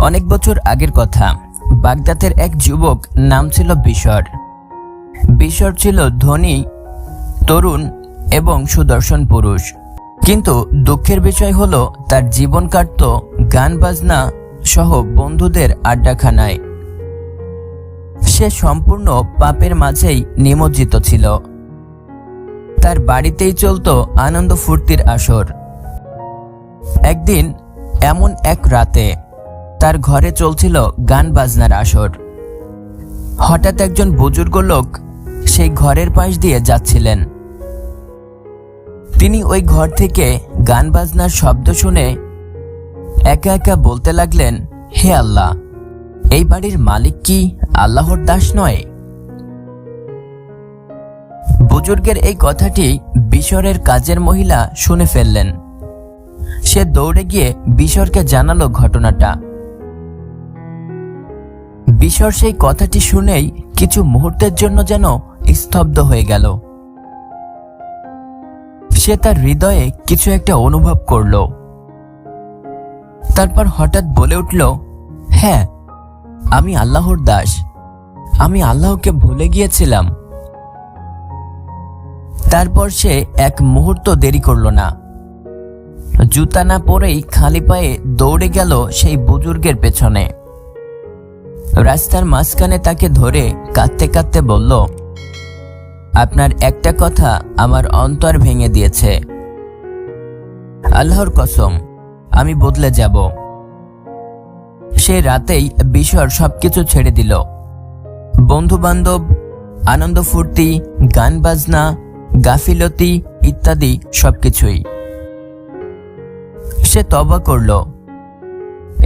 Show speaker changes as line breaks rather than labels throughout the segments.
অনেক বছর আগের কথা। বাগদাদের এক যুবক নাম ছিল বিশর। বিশর ছিল ধনী, তরুণ এবং সুদর্শন পুরুষ। কিন্তু দুঃখের বিষয় হলো, তার জীবন কাটত গান, বাজনা সহ বন্ধুদের আড্ডাখানায়। সে সম্পূর্ণ পাপের মাঝেই নিমজ্জিত ছিল। তার বাড়িতেই চলতো আনন্দ ফুর্তির আসর। একদিন, এমন এক রাতে তার ঘরে চলছিল গান বাজনার আসর। হঠাৎ একজন বুজুর্গ লোক সেই ঘরের পাশ দিয়ে যাচ্ছিলেন। তিনি ওই ঘর থেকে গান বাজনার শব্দ শুনে একা একা বলতে লাগলেন, হে আল্লাহ, এই বাড়ির মালিক কি আল্লাহর দাস নয়? বুজুর্গের এই কথাটি বিশরের কাজের মহিলা শুনে ফেললেন। সে দৌড়ে গিয়ে বিশরকে জানালো ঘটনাটা। বিশর সেই কথাটি শুনেই কিছু মুহূর্তের জন্য যেন স্তব্ধ হয়ে গেল। সে তার হৃদয়ে কিছু একটা অনুভব করল। তারপর হঠাৎ বলে উঠল হ্যাঁ আমি আল্লাহর দাস। আমি আল্লাহকে ভুলে গিয়েছিলাম। তারপর সে এক মুহূর্ত দেরি করল না। জুতা না পরেই খালি পায়ে দৌড়ে গেল সেই বুজুর্গের পেছনে। রাস্তার মাঝখানে তাকে ধরে কাঁদতে কাঁদতে বলল, আপনার একটা কথা আমার অন্তর ভেঙে দিয়েছে। আল্লাহর কসম, আমি বদলে যাব। সে রাতেই বিশর সবকিছু ছেড়ে দিল। বন্ধু বান্ধব আনন্দ ফুর্তি গান বাজনা, গাফিলতি ইত্যাদি সবকিছুই। সে তবা করল।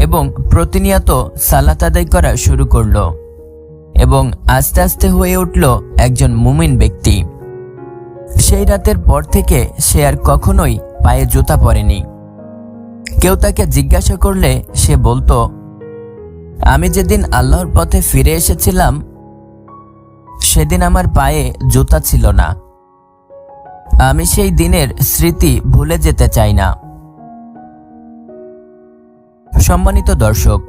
এবং প্রতিনিয়ত সালাত আদায় করা শুরু করল এবং আস্তে আস্তে হয়ে উঠল একজন মুমিন ব্যক্তি। সেই রাতের পর থেকে সে আর কখনোই পায়ে জুতা পরেনি। কেউ তাকে জিজ্ঞাসা করলে সে বলতো, আমি যেদিন আল্লাহর পথে ফিরে এসেছিলাম, সেদিন আমার পায়ে জুতা ছিল না। আমি সেই দিনের স্মৃতি ভুলে যেতে চাই না। সম্মানিত দর্শক,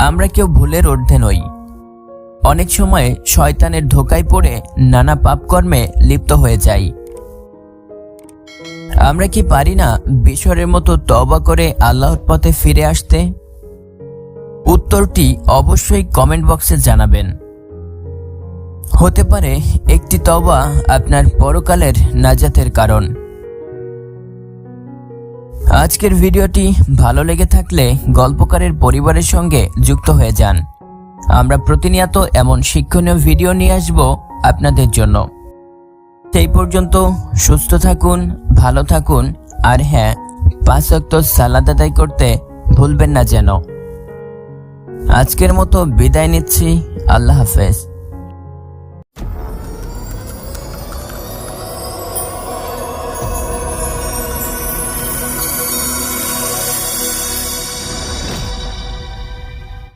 আমরা কেউ ভুলের ঊর্ধ্বে নই। অনেক সময় শয়তানের ধোকায় পড়ে নানা পাপকর্মে লিপ্ত হয়ে যাই। আমরা কি পারি না বিশ্বরের মতো তবা করে আল্লাহর পথে ফিরে আসতে? উত্তরটি অবশ্যই কমেন্ট বক্সে জানাবেন। হতে পারে একটি তবা আপনার পরকালের নাজাতের কারণ। আজকের ভিডিওটি ভালো লেগে থাকলে গল্পকারের পরিবারের সঙ্গে যুক্ত হয়ে যান। আমরা প্রতিনিয়ত এমন শিক্ষণীয় ভিডিও নিয়ে আসব আপনাদের জন্য। সেই পর্যন্ত সুস্থ থাকুন, ভালো থাকুন, আর হ্যাঁ পাঁচ অক্ত সালাদ আদায় করতে ভুলবেন না যেন। আজকের মতো বিদায় নিচ্ছি। আল্লাহ হাফেজ।